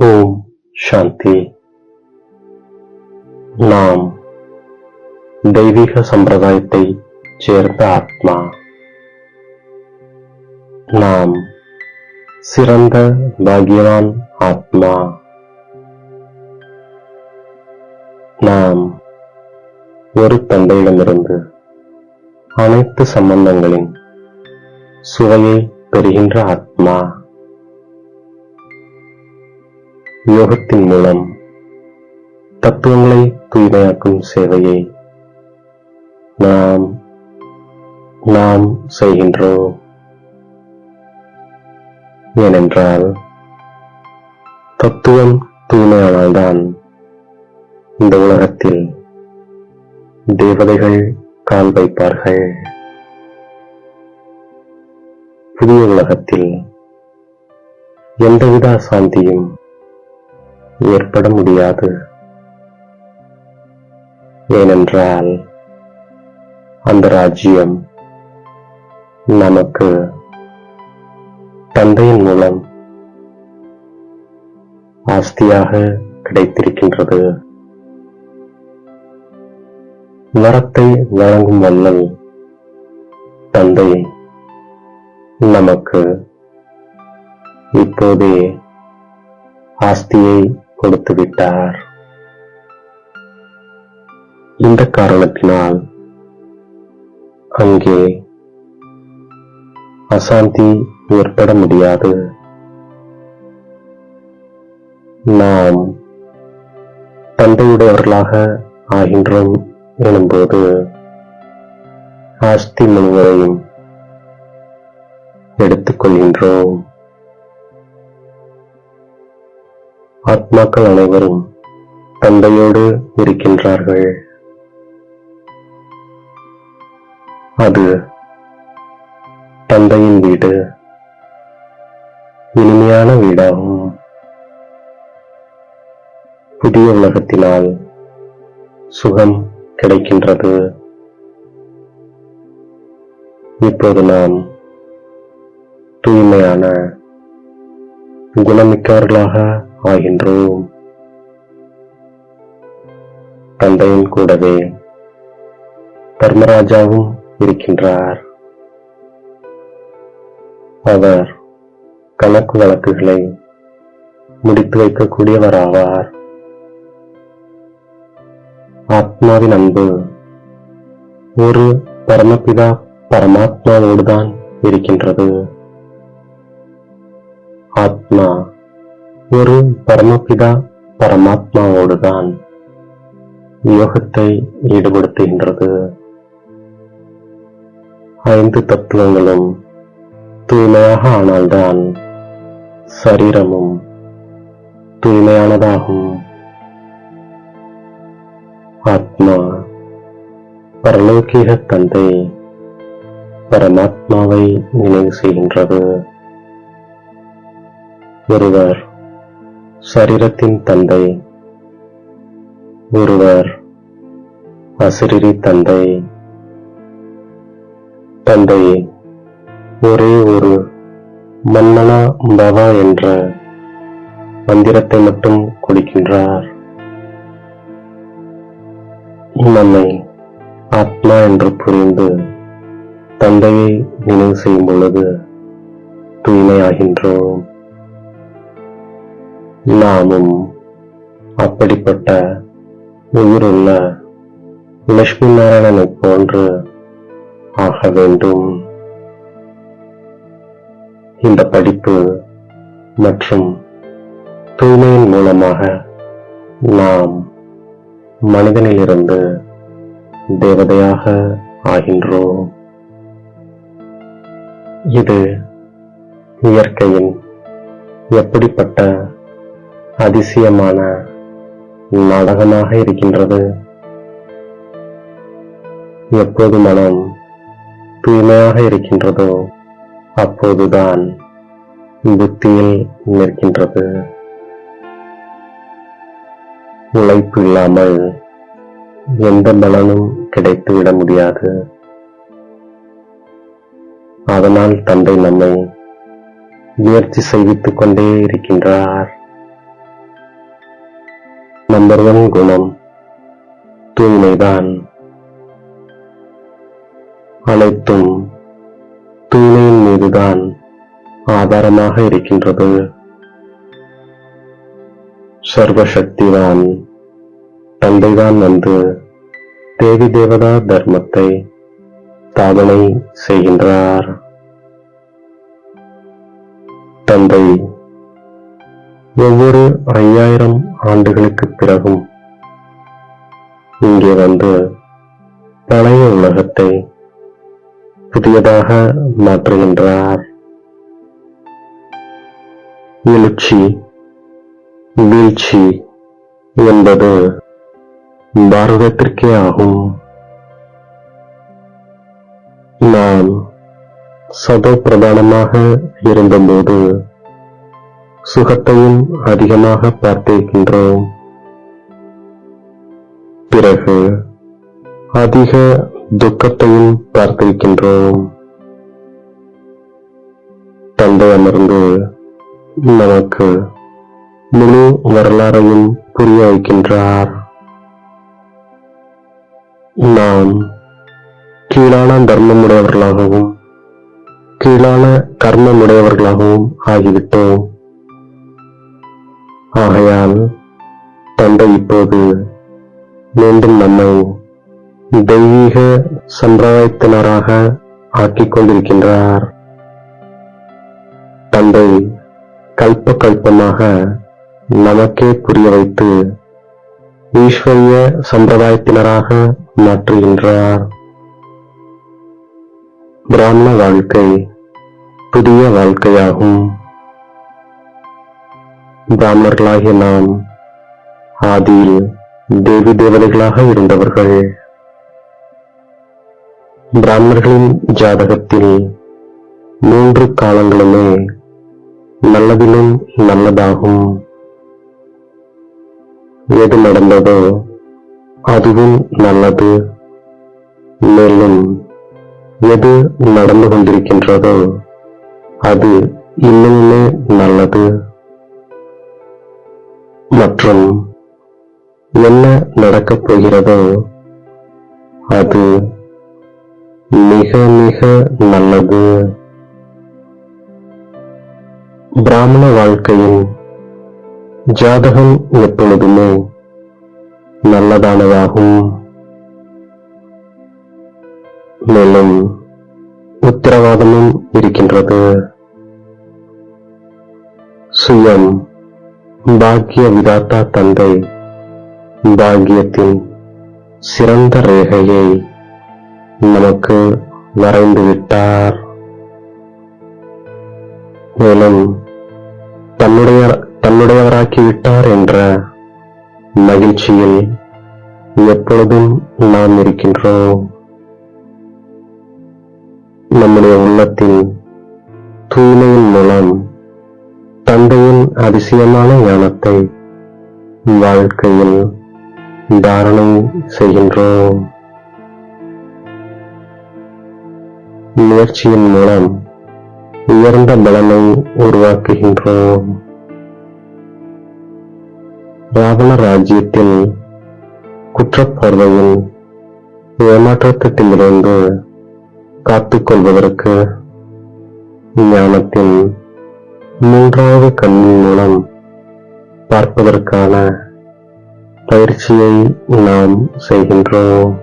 ஓம் சாந்தி. நாம் தெய்வீக சம்பிரதாயத்தை சேர்ந்த ஆத்மா. நாம் சிறந்த பாக்யவான் ஆத்மா. நாம் ஒரு தந்தையிடமிருந்து அனைத்து சம்பந்தங்களின் சுவையை பெறுகின்ற ஆத்மா. யோகத்தின் மூலம் தத்துவங்களை தூய்மையாக்கும் சேவையை நாம் நாம் செய்கின்றோம். ஏனென்றால் தத்துவம் தூய்மையானால்தான் இந்த உலகத்தில் தேவதைகள் கால் வைப்பார்கள். புதிய உலகத்தில் எந்தவித சாந்தியும் ஏற்பட முடியாது. ஏனென்றால் அந்த ராஜ்யம் நமக்கு தந்தையின் மூலம் ஆஸ்தியாக கிடைத்திருக்கின்றது. வரத்தை வழங்கும் வல்லல் தந்தை நமக்கு இப்போதே ஆஸ்தியை கொடுத்து விட்டார் இந்த காரணத்தினால் அங்கே அசாந்தி ஏற்பட முடியாது. நாம் தந்தையுடையவர்களாக ஆகின்றோம் எனும்போது ஆஸ்தி முழுவதையும் எடுத்துக்கொள்கின்றோம். ஆத்மாக்கள் அனைவரும் தந்தையோடு இருக்கின்றார்கள். அது தந்தையின் வீடு. இனிமையான வீடாகும். புதிய உலகத்தினால் சுகம் கிடைக்கின்றது. இப்போது நாம் தூய்மையான குணமிக்கவர்களாக ஆகின்றோம் தந்தையின் கூடவே தர்மராஜாவும் இருக்கின்றார். அவர் கணக்கு வழக்குகளை முடித்து வைக்கக்கூடியவராவார். ஆத்மாவின் அன்பு ஒரு பரமபிதா பரமாத்மாவோடுதான் இருக்கின்றது. ஆத்மா ஒரு பரமபிதா பரமாத்மாவோடுதான் யோகத்தை ஈடுபடுத்துகின்றது. ஐந்து தத்துவங்களும் தூய்மையாக ஆனால்தான் சரீரமும் தூய்மையானதாகும். ஆத்மா பரலோகீக தந்தை பரமாத்மாவை நினைவு செய்கின்றது. ஒருவர் சரீரத்தின் தந்தை. ஒருவர் அசிரிரி தந்தை. தந்தை ஒரே ஒரு மன்னனா பவா என்ற மந்திரத்தை மட்டும் கொடுக்கின்றார். நம்மை ஆத்மா என்று புரிந்து தந்தையை நினைவு செய்யும் பொழுது தூய்மையாகின்றோம். நாமும் அப்படிப்பட்ட உயிருள்ள லட்சுமி நாராயணனை போன்று ஆக வேண்டும். இந்த படிப்பு மற்றும் தூய்மையின் மூலமாக நாம் மனிதனிலிருந்து தேவதையாக ஆகின்றோம். இது இயற்கையின் எப்படிப்பட்ட அதிசயமான நாடகமாக இருக்கின்றது. எப்போது மனம் தூய்மையாக இருக்கின்றதோ அப்போதுதான் புத்தியில் நிற்கின்றது. உழைப்பு இல்லாமல் எந்த பலனும் கிடைத்துவிட முடியாது. அதனால் தந்தை நம்மை முயற்சி செய்வித்துக் கொண்டே இருக்கின்றார். நம்பர் ஒன் குணம். தூய்மைதான். அனைத்தும் தூய்மையின் மீதுதான் ஆதாரமாக இருக்கின்றது. சர்வசக்திதான். தந்தைதான் வந்து தேவி தேவதா தர்மத்தை ஸ்தாபனை செய்கின்றார். தந்தை ஒவ்வொரு ஐயாயிரம் ஆண்டுகளுக்கு பிறகும் இங்கே வந்து பழைய உலகத்தை புதியதாக மாற்றுகின்றார். எழுச்சி வீழ்ச்சி என்பது பாரதத்திற்கே ஆகும். நாம் சதோ பிரதானமாக இருந்தபோது சுகத்தையும் அதிகமாக பார்த்திருக்கின்றோம். பிறகு அதிக துக்கத்தையும் பார்த்திருக்கின்றோம். தந்தை அமர்ந்து நமக்கு முழு வரலாறையும் புரிய வைக்கின்றார். நாம் கீழான தர்மமுடையவர்களாகவும் கீழான கர்மமுடையவர்களாகவும் ஆகிவிட்டோம். ஆகையால் தந்தை இப்போது மீண்டும் நம்மை தெய்வீக சம்பிரதாயத்தினராக ஆக்கிக் கொண்டிருக்கின்றார். தந்தை கல்ப கல்பமாக நமக்கே புரிய வைத்து ஈஸ்வரிய சம்பிரதாயத்தினராக மாற்றுகின்றார். பிராமண வாழ்க்கை புதிய வாழ்க்கையாகும். பிராமணர்களாகிய நாம் ஆதியில் தேவி தேவதைகளாக இருந்தவர்கள். பிராமணர்களின் ஜாதகத்தில் மூன்று காலங்களுமே நல்லதிலும் நல்லதாகும். எது நடந்ததோ அதுவும் நல்லது. மேலும் எது நடந்து கொண்டிருக்கின்றதோ அது இன்னுமே நல்லது. மற்றும் என்ன நடக்கப் போகிறதோ அது மிக மிக நல்லது. பிராமண வாழ்க்கையின் ஜாதகம் எப்பொழுதுமே நல்லதானதாகும். மேலும் உத்தரவாதமும் இருக்கின்றது. சுயம் பாக்கிய விதாத்தா தந்தை பாக்கியத்தின் சிறந்த ரேகையை நமக்கு வரைந்து விட்டார். மேலும் தன்னுடைய தன்னுடையவராக்கி விட்டார் என்ற மகிழ்ச்சியில் எப்பொழுதும் நாம் இருக்கின்றோம். நம்முடைய உள்ளத்தின் தூய்மையின் மூலம் தந்தையின் அதிசயமான ஞானத்தை வாழ்க்கையில் தாரணை செய்கின்றோம். முயற்சியின் மூலம் உயர்ந்த பலனை உருவாக்குகின்றோம். ராவண ராஜ்யத்தில் குற்றப்பார்வையின் ஏமாற்றத்திலிருந்து காத்துக்கொள்வதற்கு ஞானத்தின் மூன்றாவது கண்ணின் மூலம் பார்ப்பதற்கான பயிற்சியை நாம் செய்கின்றோம்.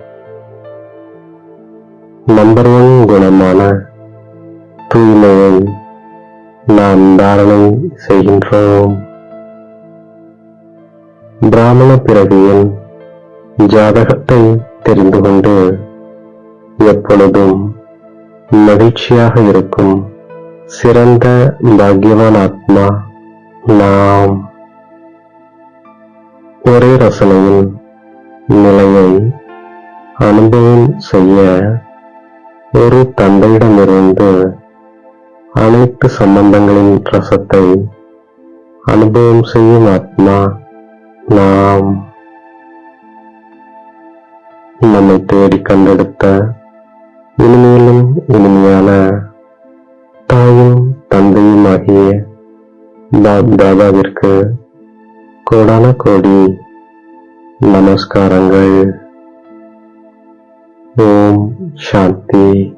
நம்பர் ஒன் குணமான தூய்மையை நாம் தாரணை செய்கின்றோம். பிராமண பிறவியின் ஜாதகத்தை தெரிந்து கொண்டு எப்பொழுதும் மகிழ்ச்சியாக இருக்கும். சிறந்த பாக்யவான் ஆத்மா நாம். ஒரே ரசனையின் நிலையை அனுபவம் செய்ய ஒரு தந்தையிடமிருந்து அனைத்து சம்பந்தங்களின் ரசத்தை அனுபவம் செய்யும் ஆத்மா நாம். நம்மை தேடி கண்டெடுத்த இனிமையிலும் இனிமையான தாயும் தந்தையும் ஆகிய பாப் தாதாவிற்கு கோடான கோடி நமஸ்காரங்கள். ஓம் சாந்தி.